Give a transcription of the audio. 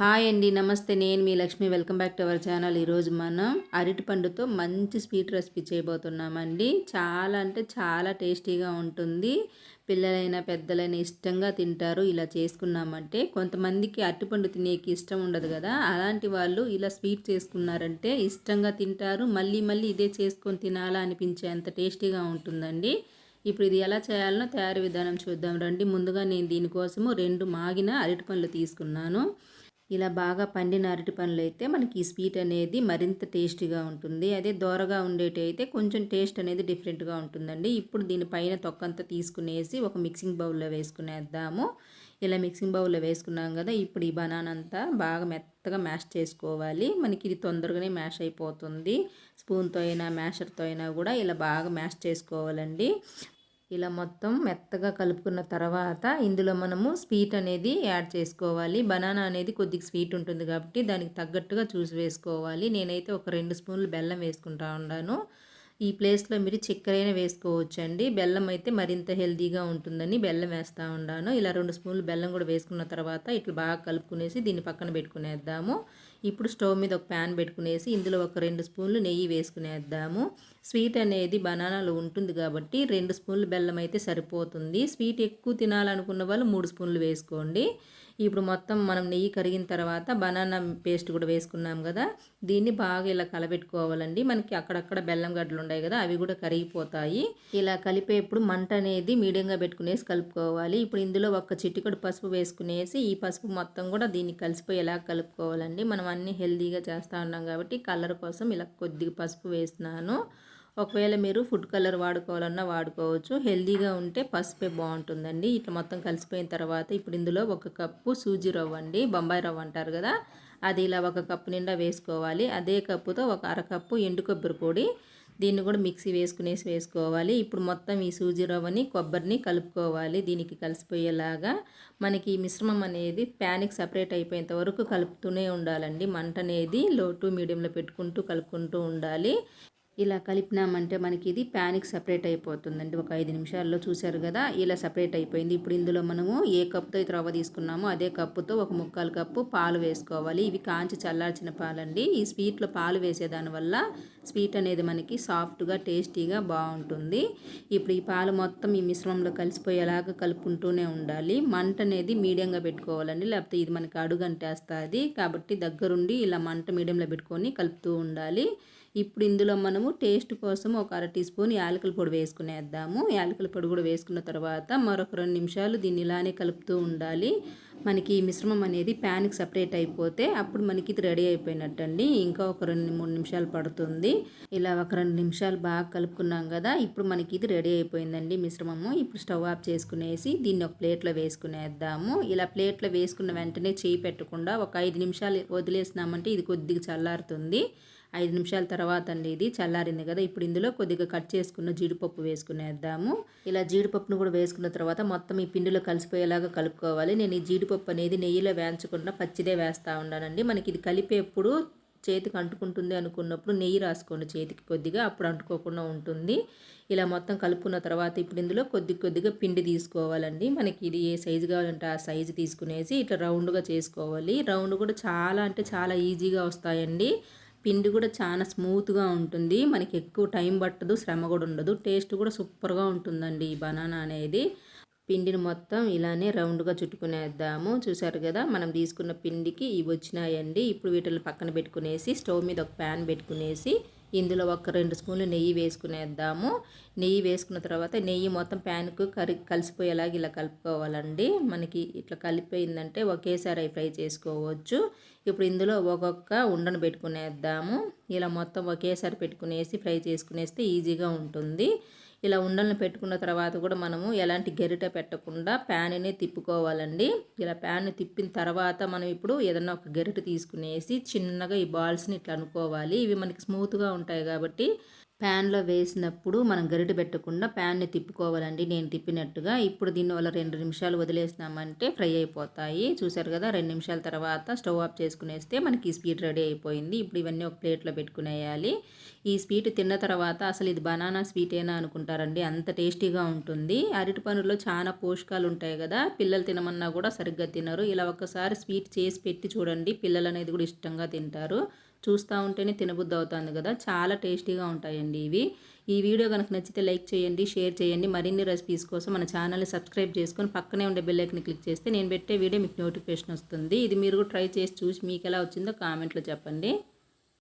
Hi అండి నమస్తే. నేను మీ Lakshmi. Welcome back to our channel. ఈరోజు మనం అరటిపండుతో మంచి స్వీట్ రెసిపీ చేయబోతున్నామండి. చాలా అంటే చాలా టేస్టీగా ఉంటుంది. పిల్లలైనా పెద్దలైనా ఇష్టంగా తింటారు. ఇలా చేసుకున్నామంటే కొంతమందికి అరటిపండు తినేకి ఇష్టం ఉండదు కదా. అలాంటి వాళ్ళు ఇలా స్వీట్ చేసుకున్నారంటే ఇష్టంగా తింటారు. మళ్ళీ మళ్ళీ ఇదే చేసుకొని తినాలా అనిపించే అంత టేస్టీగా ఉంటుందండి. ఇప్పుడు ఇది ఎలా చేయాలనో తయారీ విధానం చూద్దాం రండి. ముందుగా నేను దీనికోసము రెండు మాగిన అరటిపండ్లు తీసుకున్నాను. ఇలా బాగా పండిన అరటి పండ్లు అయితే మనకి ఈ స్వీట్ అనేది మరింత టేస్టీగా ఉంటుంది. అదే దోరగా ఉండేటి అయితే కొంచెం టేస్ట్ అనేది డిఫరెంట్గా ఉంటుందండి. ఇప్పుడు దీనిపైన తొక్కంతా తీసుకునేసి ఒక మిక్సింగ్ బౌల్లో వేసుకునేద్దాము. ఇలా మిక్సింగ్ బౌల్లో వేసుకున్నాం కదా ఇప్పుడు ఈ బనానా అంతా బాగా మెత్తగా మ్యాష్ చేసుకోవాలి. మనకి ఇది తొందరగానే మ్యాష్ అయిపోతుంది. స్పూన్తో అయినా మ్యాషర్తో అయినా కూడా ఇలా బాగా మ్యాష్ చేసుకోవాలండి. ఇలా మొత్తం మెత్తగా కలుపుకున్న తర్వాత ఇందులో మనము స్వీట్ అనేది యాడ్ చేసుకోవాలి. బనానా అనేది కొద్దిగా స్వీట్ ఉంటుంది కాబట్టి దానికి తగ్గట్టుగా చూసి వేసుకోవాలి. నేనైతే ఒక రెండు స్పూన్లు బెల్లం వేసుకుంటా ఉన్నాను. ఈ ప్లేస్లో మీరు చక్కెర అయినా వేసుకోవచ్చు అండి బెల్లం అయితే మరింత హెల్దీగా ఉంటుందని బెల్లం వేస్తూ ఉన్నాను. ఇలా రెండు స్పూన్లు బెల్లం కూడా వేసుకున్న తర్వాత ఇట్లా బాగా కలుపుకునేసి దీన్ని పక్కన పెట్టుకునేద్దాము. ఇప్పుడు స్టవ్ మీద ఒక ప్యాన్ పెట్టుకునేసి ఇందులో ఒక రెండు స్పూన్లు నెయ్యి వేసుకునేద్దాము. స్వీట్ అనేది బనానాలో ఉంటుంది కాబట్టి రెండు స్పూన్లు బెల్లం అయితే సరిపోతుంది. స్వీట్ ఎక్కువ తినాలనుకున్న వాళ్ళు మూడు స్పూన్లు వేసుకోండి. ఇప్పుడు మొత్తం మనం నెయ్యి కరిగిన తర్వాత బనానా పేస్ట్ కూడా వేసుకున్నాం కదా దీన్ని బాగా ఇలా కలబెట్టుకోవాలండి. మనకి అక్కడక్కడ బెల్లం గడ్డలు ఉన్నాయి కదా అవి కూడా కరిగిపోతాయి. ఇలా కలిపేప్పుడు మంట అనేది మీడియంగా పెట్టుకునేసి కలుపుకోవాలి. ఇప్పుడు ఇందులో ఒక చిటికడు పసుపు వేసుకునేసి ఈ పసుపు మొత్తం కూడా దీన్ని కలిసిపోయేలా కలుపుకోవాలండి. మనం అన్నీ హెల్తీగా చేస్తూ ఉన్నాం కాబట్టి కలర్ కోసం ఇలా కొద్దిగా పసుపు వేస్తున్నాను. ఒకవేళ మీరు ఫుడ్ కలర్ వాడుకోవాలన్నా వాడుకోవచ్చు. హెల్దీగా ఉంటే పసుపే బాగుంటుందండి. ఇట్లా మొత్తం కలిసిపోయిన తర్వాత ఇప్పుడు ఇందులో ఒక కప్పు సూజీ రవ్వ అండి. బొంబాయి రవ్వ అంటారు కదా అది ఇలా ఒక కప్పు నిండా వేసుకోవాలి. అదే కప్పుతో ఒక అరకప్పు ఎండు కొబ్బరి పొడి దీన్ని కూడా మిక్సీ వేసుకునేసి వేసుకోవాలి. ఇప్పుడు మొత్తం ఈ సూజీ రవ్వని కొబ్బరిని కలుపుకోవాలి. దీనికి కలిసిపోయేలాగా మనకి ఈ మిశ్రమం అనేది ప్యానికి సపరేట్ అయిపోయేంత వరకు కలుపుతూనే ఉండాలండి. మంట అనేది లో టు మీడియంలో పెట్టుకుంటూ కలుపుకుంటూ ఉండాలి. ఇలా కలిపినామంటే మనకి ఇది ప్యానికి సపరేట్ అయిపోతుందండి. ఒక ఐదు నిమిషాల్లో చూశారు కదా ఇలా సపరేట్ అయిపోయింది. ఇప్పుడు ఇందులో మనము ఏ కప్పుతో అయితే రవ్వ తీసుకున్నామో అదే కప్పుతో ఒక ముక్కాలు కప్పు పాలు వేసుకోవాలి. ఇవి కాంచి చల్లార్చిన పాలండి. ఈ స్వీట్లో పాలు వేసేదానివల్ల స్వీట్ అనేది మనకి సాఫ్ట్గా టేస్టీగా బాగుంటుంది. ఇప్పుడు ఈ పాలు మొత్తం ఈ మిశ్రమంలో కలిసిపోయేలాగా కలుపుకుంటూనే ఉండాలి. మంట అనేది మీడియంగా పెట్టుకోవాలండి. లేకపోతే ఇది మనకి అడుగంటేస్తుంది. కాబట్టి దగ్గరుండి ఇలా మంట మీడియంలో పెట్టుకొని కలుపుతూ ఉండాలి. ఇప్పుడు ఇందులో మనము టేస్ట్ కోసం ఒక అర టీ స్పూన్ యాలకుల పొడి వేసుకునేద్దాము. యాలకుల పొడి కూడా వేసుకున్న తర్వాత మరొక రెండు నిమిషాలు దీన్ని ఇలానే కలుపుతూ ఉండాలి. మనకి ఈ మిశ్రమం అనేది ప్యాన్కి సపరేట్ అయిపోతే అప్పుడు మనకి ఇది రెడీ అయిపోయినట్టు అండి ఇంకా ఒక రెండు మూడు నిమిషాలు పడుతుంది. ఇలా ఒక రెండు నిమిషాలు బాగా కలుపుకున్నాం కదా ఇప్పుడు మనకి ఇది రెడీ అయిపోయిందండి మిశ్రమము. ఇప్పుడు స్టవ్ ఆఫ్ చేసుకునేసి దీన్ని ఒక ప్లేట్లో వేసుకునేద్దాము. ఇలా ప్లేట్లో వేసుకున్న వెంటనే చేయి పెట్టకుండా ఒక ఐదు నిమిషాలు వదిలేసినామంటే ఇది కొద్దిగా చల్లారుతుంది. ఐదు నిమిషాల తర్వాత అండి ఇది చల్లారింది కదా. ఇప్పుడు ఇందులో కొద్దిగా కట్ చేసుకున్న జీడిపప్పు వేసుకునేద్దాము. ఇలా జీడిపప్పును కూడా వేసుకున్న తర్వాత మొత్తం ఈ పిండిలో కలిసిపోయేలాగా కలుపుకోవాలి. నేను ఈ జీడిపప్పు అనేది నెయ్యిలో వేయించకుండా పచ్చిదే వేస్తూ ఉన్నానండి. మనకి ఇది కలిపేప్పుడు చేతికి అంటుకుంటుంది అనుకున్నప్పుడు నెయ్యి రాసుకోండి చేతికి కొద్దిగా అప్పుడు అంటుకోకుండా ఉంటుంది. ఇలా మొత్తం కలుపుకున్న తర్వాత ఇప్పుడు ఇందులో కొద్ది కొద్దిగా పిండి తీసుకోవాలండి. మనకి ఇది ఏ సైజు కావాలంటే ఆ సైజు తీసుకునేసి ఇట్లా రౌండ్గా చేసుకోవాలి. రౌండ్ కూడా చాలా అంటే చాలా ఈజీగా వస్తాయండి. పిండి కూడా చాలా స్మూత్గా ఉంటుంది. మనకి ఎక్కువ టైం పట్టదు శ్రమ కూడా ఉండదు. టేస్ట్ కూడా సూపర్గా ఉంటుందండి ఈ బనానా అనేది. పిండిని మొత్తం ఇలానే రౌండ్గా చుట్టుకునేద్దాము. చూసారు కదా మనం తీసుకున్న పిండికి ఇవి వచ్చినాయండి. ఇప్పుడు వీటిని పక్కన పెట్టుకునేసి స్టవ్ మీద ఒక ప్యాన్ పెట్టుకునేసి ఇందులో ఒక రెండు స్పూన్లు నెయ్యి వేసుకునేద్దాము. నెయ్యి వేసుకున్న తర్వాత నెయ్యి మొత్తం ప్యాన్కు కరి కలిసిపోయేలాగా ఇలా కలుపుకోవాలండి. మనకి ఇట్లా కలిపోయిందంటే ఒకేసారి అవి ఫ్రై చేసుకోవచ్చు. ఇప్పుడు ఇందులో ఒక్కొక్క ఉండను పెట్టుకునేద్దాము. ఇలా మొత్తం ఒకేసారి పెట్టుకునేసి ఫ్రై చేసుకునేస్తే ఈజీగా ఉంటుంది. ఇలా ఉండలను పెట్టుకున్న తర్వాత కూడా మనము ఎలాంటి గరిట పెట్టకుండా ప్యాన్ని తిప్పుకోవాలండి. ఇలా ప్యాన్ని తిప్పిన తర్వాత మనం ఇప్పుడు ఏదన్నా ఒక గరిట తీసుకునేసి చిన్నగా ఈ బాల్స్ని ఇట్లా అనుకోవాలి. ఇవి మనకి స్మూత్గా ఉంటాయి కాబట్టి ప్యాన్లో వేసినప్పుడు మనం గరిటె పెట్టకుండా ప్యాన్ని తిప్పుకోవాలండి. నేను తిప్పినట్టుగా. ఇప్పుడు దీనివల్ల రెండు నిమిషాలు వదిలేసినామంటే ఫ్రై అయిపోతాయి. చూసారు కదా రెండు నిమిషాల తర్వాత స్టవ్ ఆఫ్ చేసుకునేస్తే మనకి ఈ స్వీట్ రెడీ అయిపోయింది. ఇప్పుడు ఇవన్నీ ఒక ప్లేట్లో పెట్టుకునేయాలి. ఈ స్వీట్ తిన్న తర్వాత అసలు ఇది బనానా స్వీటేనా అనుకుంటారండి. అంత టేస్టీగా ఉంటుంది. అరటి పనుల్లో చాలా పోషకాలు ఉంటాయి కదా. పిల్లలు తినమన్నా కూడా సరిగ్గా తినరు. ఇలా ఒకసారి స్వీట్ చేసి పెట్టి చూడండి. పిల్లలు అనేది కూడా ఇష్టంగా తింటారు. చూస్తూ ఉంటేనే తినబుద్ధి అవుతుంది కదా. చాలా టేస్టీగా ఉంటాయండి ఇవి. ఈ వీడియో కనుక నచ్చితే లైక్ చేయండి షేర్ చేయండి. మరిన్ని రెసిపీస్ కోసం మన ఛానల్ని సబ్స్క్రైబ్ చేసుకొని పక్కనే ఉండే బెల్లైక్ని క్లిక్ చేస్తే నేను పెట్టే వీడియో మీకు నోటిఫికేషన్ వస్తుంది. ఇది మీరు కూడా ట్రై చేసి చూసి మీకు ఎలా వచ్చిందో కామెంట్లో చెప్పండి.